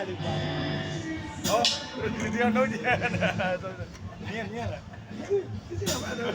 ရတယ်ကွာဟောဒီတရားနှုတ်ကြည့်ရတယ်မြင်မြင်လားဒီတရားမနှုတ်